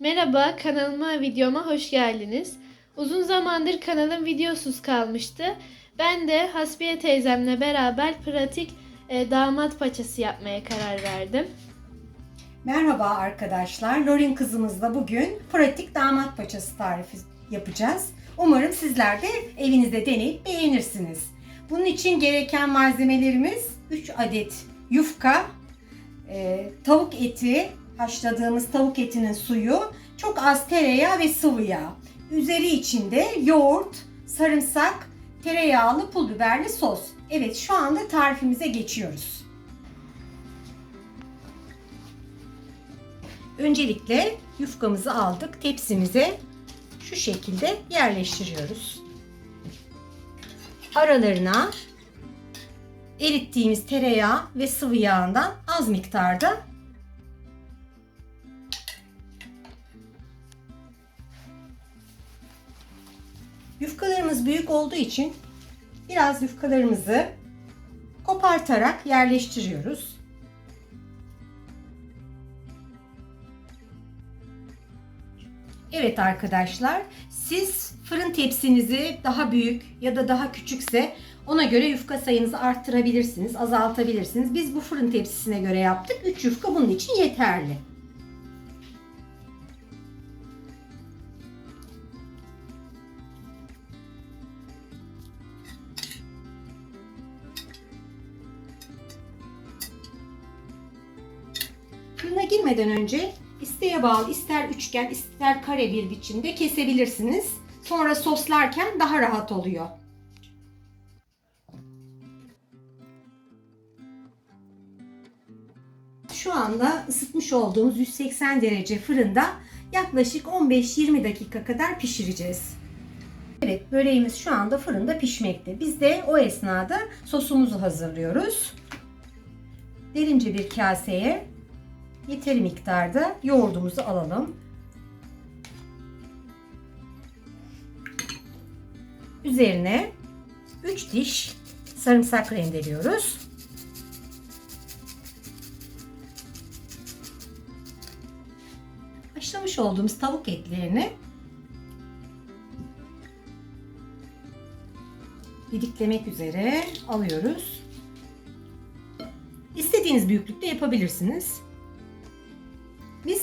Merhaba, kanalıma, videoma hoş geldiniz. Uzun zamandır kanalım videosuz kalmıştı. Ben de Hasbiye teyzemle beraber pratik e, damat paçası yapmaya karar verdim. Merhaba arkadaşlar. Lorin kızımızla bugün pratik damat paçası tarifi yapacağız. Umarım sizler de evinizde deneyip beğenirsiniz. Bunun için gereken malzemelerimiz 3 adet yufka, e, tavuk eti, haşladığımız tavuk etinin suyu, çok az tereyağı ve sıvı yağ. Üzeri içinde yoğurt, sarımsak, tereyağlı pul biberli sos. Evet şu anda tarifimize geçiyoruz. Öncelikle yufkamızı aldık. Tepsimize şu şekilde yerleştiriyoruz. Aralarına erittiğimiz tereyağı ve sıvı yağından az miktarda Yufkalarımız büyük olduğu için biraz yufkalarımızı kopartarak yerleştiriyoruz. Evet arkadaşlar, siz fırın tepsinizi daha büyük ya da daha küçükse ona göre yufka sayınızı arttırabilirsiniz, azaltabilirsiniz. Biz bu fırın tepsisine göre yaptık. 3 yufka bunun için yeterli. Fırına girmeden önce isteğe bağlı ister üçgen ister kare bir biçimde kesebilirsiniz. Sonra soslarken daha rahat oluyor. Şu anda ısıtmış olduğumuz 180 derece fırında yaklaşık 15-20 dakika kadar pişireceğiz. Evet böreğimiz şu anda fırında pişmekte. Biz de o esnada sosumuzu hazırlıyoruz. Derince bir kaseye yeteri miktarda yoğurdumuzu alalım. Üzerine 3 diş sarımsak rendeliyoruz. Haşlamış olduğumuz tavuk etlerini didiklemek üzere alıyoruz. İstediğiniz büyüklükte yapabilirsiniz.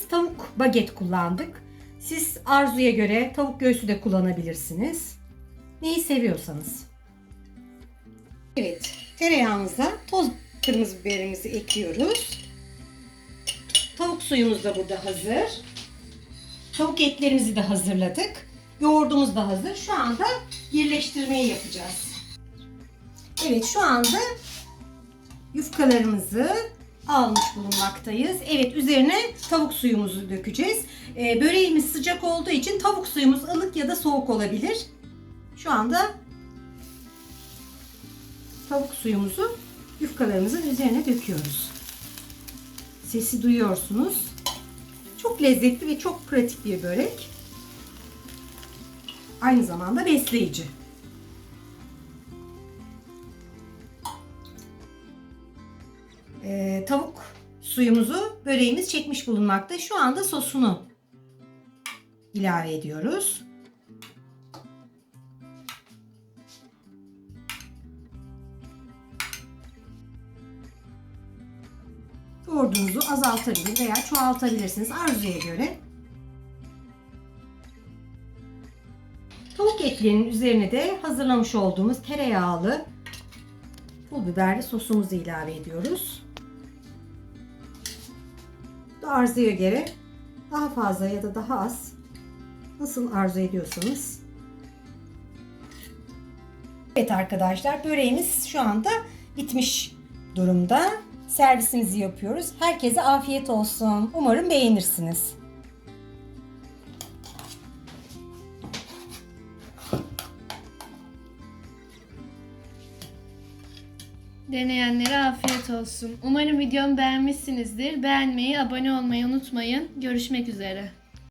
Tavuk baget kullandık. Siz arzuya göre tavuk göğsü de kullanabilirsiniz. Neyi seviyorsanız. Evet, tereyağımıza toz kırmızı biberimizi ekliyoruz. Tavuk suyumuz da burada hazır. Tavuk etlerimizi de hazırladık. Yoğurdumuz da hazır. Şu anda birleştirmeyi yapacağız. Evet, şu anda yufkalarımızı almış bulunmaktayız. Evet üzerine tavuk suyumuzu dökeceğiz. Ee, böreğimiz sıcak olduğu için tavuk suyumuz ılık ya da soğuk olabilir. Şu anda tavuk suyumuzu yufkalarımızın üzerine döküyoruz. Sesi duyuyorsunuz. Çok lezzetli ve çok pratik bir börek. Aynı zamanda besleyici. Ee, tavuk suyumuzu böreğimiz çekmiş bulunmakta. Şu anda sosunu ilave ediyoruz. Yoğurdunuzu azaltabilir veya çoğaltabilirsiniz arzuya göre. Tavuk etlerinin üzerine de hazırlamış olduğumuz tereyağlı pul biberli sosumuzu ilave ediyoruz. Bu arzuya göre daha fazla ya da daha az nasıl arzu ediyorsanız. Evet arkadaşlar böreğimiz şu anda bitmiş durumda. Servisimizi yapıyoruz. Herkese afiyet olsun. Umarım beğenirsiniz. Deneyenlere afiyet olsun. Umarım videomu beğenmişsinizdir. Beğenmeyi, abone olmayı unutmayın. Görüşmek üzere.